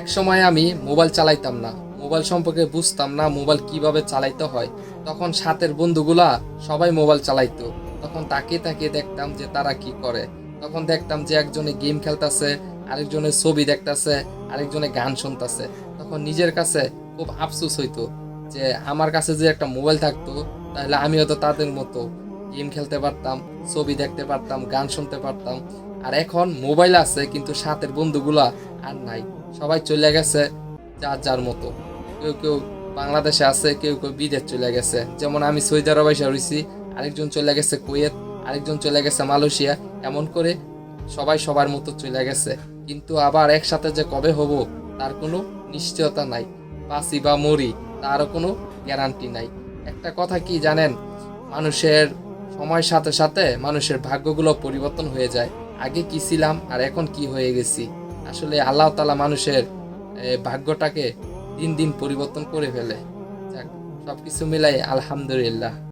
এক সময় আমি মোবাইল চালাইতাম না। মোবাইল সম্পর্কে বুঝতাম না, মোবাইল কীভাবে চালাইতে হয়। তখন সাথের বন্ধুগুলা সবাই মোবাইল চালাইতো। তখন তাকিয়ে তাকিয়ে দেখতাম যে তারা কি করে। তখন দেখতাম যে একজনে গেম খেলতেছে আরেকজনে ছবি দেখতাছে, আরেকজনে গান শুনতেছে। তখন নিজের কাছে খুব আফসোস হইতো যে আমার কাছে যে একটা মোবাইল থাকতো, তাহলে আমি হয়তো তাদের মতো গেম খেলতে পারতাম, ছবি দেখতে পারতাম, গান শুনতে পারতাম। আর এখন মোবাইল আছে, কিন্তু সাথের বন্ধুগুলা আর নাই। সবাই চলে গেছে যার যার মতো। কেউ কেউ বাংলাদেশে আছে, কেউ কেউ বিদেশ চলে গেছে। যেমন আমি সৌদি আরবে এসে রয়েছি আরেকজন চলে গেছে কুয়েত, আরেকজন চলে গেছে মালয়েশিয়া। এমন করে সবাই সবার মতো চলে গেছে। কিন্তু আবার একসাথে যে কবে হব, তার কোনো নিশ্চয়তা নাই। বাসি বা মরি, তারও কোনো গ্যারান্টি নাই। একটা কথা কি জানেন? মানুষের সময়ের সাথে সাথে মানুষের ভাগ্যগুলো পরিবর্তন হয়ে যায়। আগে কি ছিলাম আর এখন কি হয়ে গেছি? আসলে আল্লাহ তালা মানুষের ভাগ্যটাকে দিন দিন পরিবর্তন করে ফেলে। যাক সবকিছু মিলাই আলহামদুলিল্লাহ।